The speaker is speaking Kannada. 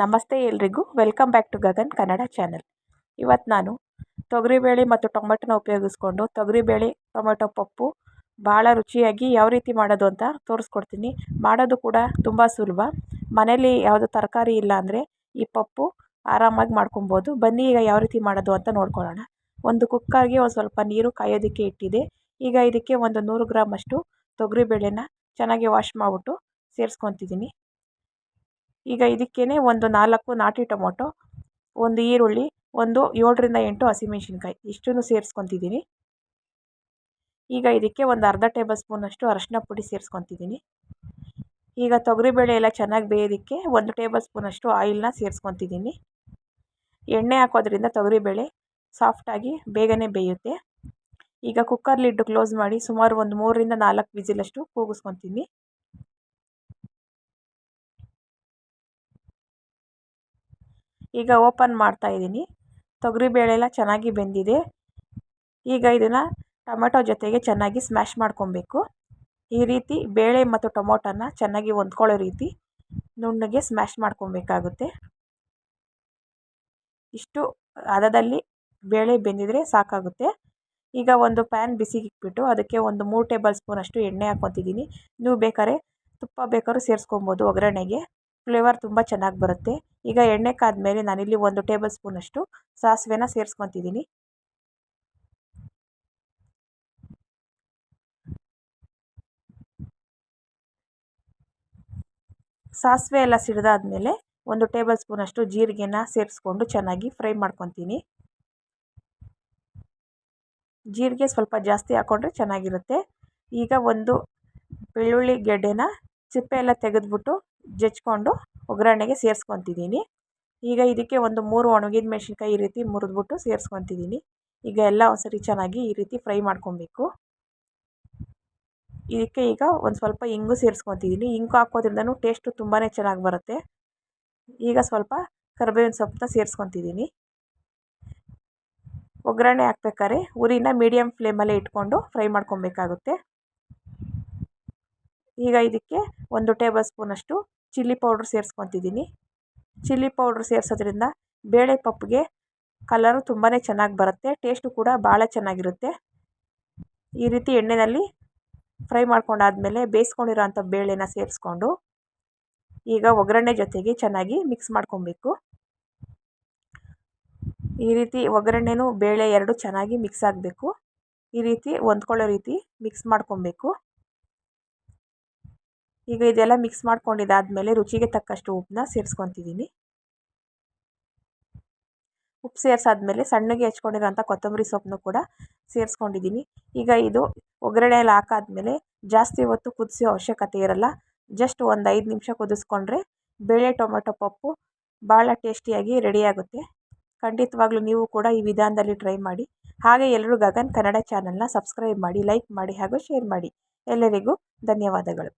ನಮಸ್ತೆ ಎಲ್ರಿಗೂ. Welcome back to Gagan Kannada channel ಇವತ್ತು ನಾನು ತೊಗರಿಬೇಳೆ ಮತ್ತು ಟೊಮೆಟೊನ ಉಪಯೋಗಿಸ್ಕೊಂಡು ತೊಗರಿಬೇಳೆ ಟೊಮೆಟೊ ಪಪ್ಪು ಭಾಳ ರುಚಿಯಾಗಿ ಯಾವ ರೀತಿ ಮಾಡೋದು ಅಂತ ತೋರಿಸ್ಕೊಡ್ತೀನಿ. ಮಾಡೋದು ಕೂಡ ತುಂಬ ಸುಲಭ. ಮನೇಲಿ ಯಾವುದು ತರಕಾರಿ ಇಲ್ಲ ಅಂದರೆ ಈ ಪಪ್ಪು ಆರಾಮಾಗಿ ಮಾಡ್ಕೊಬೋದು. ಬನ್ನಿ ಈಗ ಯಾವ ರೀತಿ ಮಾಡೋದು ಅಂತ ನೋಡ್ಕೊಳ್ಳೋಣ. ಒಂದು ಕುಕ್ಕರ್ಗೆ ಒಂದು ಸ್ವಲ್ಪ ನೀರು ಕಾಯೋದಕ್ಕೆ ಇಟ್ಟಿದೆ. ಈಗ ಇದಕ್ಕೆ ಒಂದು ನೂರು ಗ್ರಾಮ್ ಅಷ್ಟು ತೊಗರಿಬೇಳೆನ ಚೆನ್ನಾಗಿ ವಾಶ್ ಮಾಡಿಬಿಟ್ಟು ಸೇರಿಸ್ಕೊತಿದ್ದೀನಿ. ಈಗ ಇದಕ್ಕೇ ಒಂದು ನಾಲ್ಕು ನಾಟಿ ಟೊಮೊಟೊ, ಒಂದು ಈರುಳ್ಳಿ, ಒಂದು ಏಳರಿಂದ ಎಂಟು ಹಸಿಮೆಣ್ಸಿನ್ಕಾಯಿ ಇಷ್ಟನ್ನು ಸೇರಿಸ್ಕೊತಿದ್ದೀನಿ. ಈಗ ಇದಕ್ಕೆ ಒಂದು ಅರ್ಧ ಟೇಬಲ್ ಸ್ಪೂನಷ್ಟು ಅರಶಿನ ಪುಡಿ ಸೇರಿಸ್ಕೊತಿದ್ದೀನಿ. ಈಗ ತೊಗರಿಬೇಳೆ ಎಲ್ಲ ಚೆನ್ನಾಗಿ ಬೇಯೋದಕ್ಕೆ ಒಂದು ಟೇಬಲ್ ಸ್ಪೂನಷ್ಟು ಆಯಿಲ್ನ ಸೇರಿಸ್ಕೊತಿದ್ದೀನಿ. ಎಣ್ಣೆ ಹಾಕೋದ್ರಿಂದ ತೊಗರಿಬೇಳೆ ಸಾಫ್ಟಾಗಿ ಬೇಗನೆ ಬೇಯುತ್ತೆ. ಈಗ ಕುಕ್ಕರ್ ಲಿಡ್ಡು ಕ್ಲೋಸ್ ಮಾಡಿ ಸುಮಾರು ಒಂದು ಮೂರರಿಂದ ನಾಲ್ಕು ವಿಸಿಲಷ್ಟು ಕೂಗಿಸ್ಕೊತೀನಿ. ಈಗ ಓಪನ್ ಮಾಡ್ತಾ ಇದ್ದೀನಿ. ತೊಗರಿಬೇಳೆ ಎಲ್ಲ ಚೆನ್ನಾಗಿ ಬೆಂದಿದೆ. ಈಗ ಇದನ್ನು ಟೊಮೆಟೊ ಜೊತೆಗೆ ಚೆನ್ನಾಗಿ ಸ್ಮ್ಯಾಶ್ ಮಾಡ್ಕೊಬೇಕು. ಈ ರೀತಿ ಬೇಳೆ ಮತ್ತು ಟೊಮೊಟೊನ ಚೆನ್ನಾಗಿ ಹೊಂದ್ಕೊಳ್ಳೋ ರೀತಿ ನುಣ್ಣಗೆ ಸ್ಮ್ಯಾಶ್ ಮಾಡ್ಕೊಬೇಕಾಗುತ್ತೆ. ಇಷ್ಟು ಹದದಲ್ಲಿ ಬೇಳೆ ಬೆಂದಿದ್ರೆ ಸಾಕಾಗುತ್ತೆ. ಈಗ ಒಂದು ಪ್ಯಾನ್ ಬಿಸಿಗೆ ಇಟ್ಬಿಟ್ಟು ಅದಕ್ಕೆ ಒಂದು ಮೂರು ಟೇಬಲ್ ಸ್ಪೂನಷ್ಟು ಎಣ್ಣೆ ಹಾಕ್ಕೊತಿದ್ದೀನಿ. ನೀವು ಬೇಕಾದ್ರೆ ತುಪ್ಪ ಬೇಕಾದ್ರೂ ಸೇರಿಸ್ಕೊಬೋದು ಒಗ್ಗರಣೆಗೆ. ಫ್ಲೇವರ್ ತುಂಬ ಚೆನ್ನಾಗಿ ಬರುತ್ತೆ. ಈಗ ಎಣ್ಣೆ ಕಾದ್ಮೇಲೆ ನಾನಿಲ್ಲಿ ಒಂದು ಟೇಬಲ್ ಸ್ಪೂನಷ್ಟು ಸಾಸಿವೆನ ಸೇರಿಸ್ಕೊತಿದ್ದೀನಿ. ಸಾಸಿವೆ ಎಲ್ಲ ಸಿಡಿದಾದ್ಮೇಲೆ ಒಂದು ಟೇಬಲ್ ಸ್ಪೂನಷ್ಟು ಜೀರಿಗೆನ ಸೇರಿಸ್ಕೊಂಡು ಚೆನ್ನಾಗಿ ಫ್ರೈ ಮಾಡ್ಕೊತೀನಿ. ಜೀರಿಗೆ ಸ್ವಲ್ಪ ಜಾಸ್ತಿ ಹಾಕ್ಕೊಂಡ್ರೆ ಚೆನ್ನಾಗಿರುತ್ತೆ. ಈಗ ಒಂದು ಬೆಳ್ಳುಳ್ಳಿ ಗೆಡ್ಡೆನ ಸಿಪ್ಪೆ ಎಲ್ಲ ತೆಗೆದ್ಬಿಟ್ಟು ಜಜ್ಜಿಕೊಂಡು ಒಗ್ಗರಣೆಗೆ ಸೇರಿಸ್ಕೊತಿದ್ದೀನಿ. ಈಗ ಇದಕ್ಕೆ ಒಂದು ಮೂರು ಒಣಗಿದ ಮೆಣಸಿನ್ಕಾಯಿ ಈ ರೀತಿ ಮುರಿದ್ಬಿಟ್ಟು ಸೇರಿಸ್ಕೊತಿದ್ದೀನಿ. ಈಗ ಎಲ್ಲ ಒಂದ್ಸರಿ ಚೆನ್ನಾಗಿ ಈ ರೀತಿ ಫ್ರೈ ಮಾಡ್ಕೊಬೇಕು. ಇದಕ್ಕೆ ಈಗ ಒಂದು ಸ್ವಲ್ಪ ಇಂಗು ಸೇರಿಸ್ಕೊತಿದ್ದೀನಿ. ಇಂಗು ಹಾಕೋದ್ರಿಂದನೂ ಟೇಸ್ಟು ತುಂಬಾ ಚೆನ್ನಾಗಿ ಬರುತ್ತೆ. ಈಗ ಸ್ವಲ್ಪ ಕರಿಬೇವಿನ ಸೊಪ್ಪನ್ನ ಸೇರಿಸ್ಕೊತಿದ್ದೀನಿ. ಒಗ್ಗರಣೆ ಹಾಕ್ಬೇಕಾದ್ರೆ ಉರಿನ ಮೀಡಿಯಮ್ ಫ್ಲೇಮಲ್ಲೇ ಇಟ್ಕೊಂಡು ಫ್ರೈ ಮಾಡ್ಕೊಬೇಕಾಗುತ್ತೆ. ಈಗ ಇದಕ್ಕೆ ಒಂದು ಟೇಬಲ್ ಸ್ಪೂನಷ್ಟು ಚಿಲ್ಲಿ ಪೌಡ್ರ್ ಸೇರಿಸ್ಕೊತಿದ್ದೀನಿ. ಚಿಲ್ಲಿ ಪೌಡ್ರ್ ಸೇರಿಸೋದ್ರಿಂದ ಬೇಳೆ ಪಪ್ಪಿಗೆ ಕಲರು ತುಂಬಾ ಚೆನ್ನಾಗಿ ಬರುತ್ತೆ ಟೇಸ್ಟು ಕೂಡ ಭಾಳ ಚೆನ್ನಾಗಿರುತ್ತೆ. ಈ ರೀತಿ ಎಣ್ಣೆಯಲ್ಲಿ ಫ್ರೈ ಮಾಡ್ಕೊಂಡಾದಮೇಲೆ ಬೇಯಿಸ್ಕೊಂಡಿರೋ ಅಂಥ ಬೇಳೆನ ಸೇರಿಸ್ಕೊಂಡು ಈಗ ಒಗ್ಗರಣೆ ಜೊತೆಗೆ ಚೆನ್ನಾಗಿ ಮಿಕ್ಸ್ ಮಾಡ್ಕೊಬೇಕು. ಈ ರೀತಿ ಒಗ್ಗರಣೆನೂ ಬೇಳೆ ಎರಡು ಚೆನ್ನಾಗಿ ಮಿಕ್ಸ್ ಆಗಬೇಕು. ಈ ರೀತಿ ಹೊಂದ್ಕೊಳ್ಳೋ ರೀತಿ ಮಿಕ್ಸ್ ಮಾಡ್ಕೊಬೇಕು. ಈಗ ಇದೆಲ್ಲ ಮಿಕ್ಸ್ ಮಾಡ್ಕೊಂಡಿದ್ದಾದಮೇಲೆ ರುಚಿಗೆ ತಕ್ಕಷ್ಟು ಉಪ್ಪನ್ನ ಸೇರಿಸ್ಕೊತಿದ್ದೀನಿ. ಉಪ್ಪು ಸೇರಿಸಾದ್ಮೇಲೆ ಸಣ್ಣಗೆ ಹೆಚ್ಕೊಂಡಿರೋಂಥ ಕೊತ್ತಂಬರಿ ಸೊಪ್ಪನ್ನು ಕೂಡ ಸೇರಿಸ್ಕೊಂಡಿದ್ದೀನಿ. ಈಗ ಇದು ಒಗ್ಗರಣೆಯಲ್ಲಿ ಹಾಕಾದ್ಮೇಲೆ ಜಾಸ್ತಿ ಹೊತ್ತು ಕುದಿಸೋ ಅವಶ್ಯಕತೆ ಇರಲ್ಲ. ಜಸ್ಟ್ ಒಂದು ಐದು ನಿಮಿಷ ಕುದಿಸ್ಕೊಂಡ್ರೆ ಬೇಳೆ, ಟೊಮೆಟೊ, ಪಪ್ಪು ಭಾಳ ಟೇಸ್ಟಿಯಾಗಿ ರೆಡಿಯಾಗುತ್ತೆ ಖಂಡಿತವಾಗ್ಲೂ ನೀವು ಕೂಡ ಈ ವಿಧಾನದಲ್ಲಿ ಟ್ರೈ ಮಾಡಿ. ಹಾಗೆ ಎಲ್ಲರೂ ಗಗನ್ ಕನ್ನಡ ಚಾನಲ್ನ ಸಬ್ಸ್ಕ್ರೈಬ್ ಮಾಡಿ ಲೈಕ್ ಮಾಡಿ ಹಾಗೂ ಶೇರ್ ಮಾಡಿ. ಎಲ್ಲರಿಗೂ ಧನ್ಯವಾದಗಳು.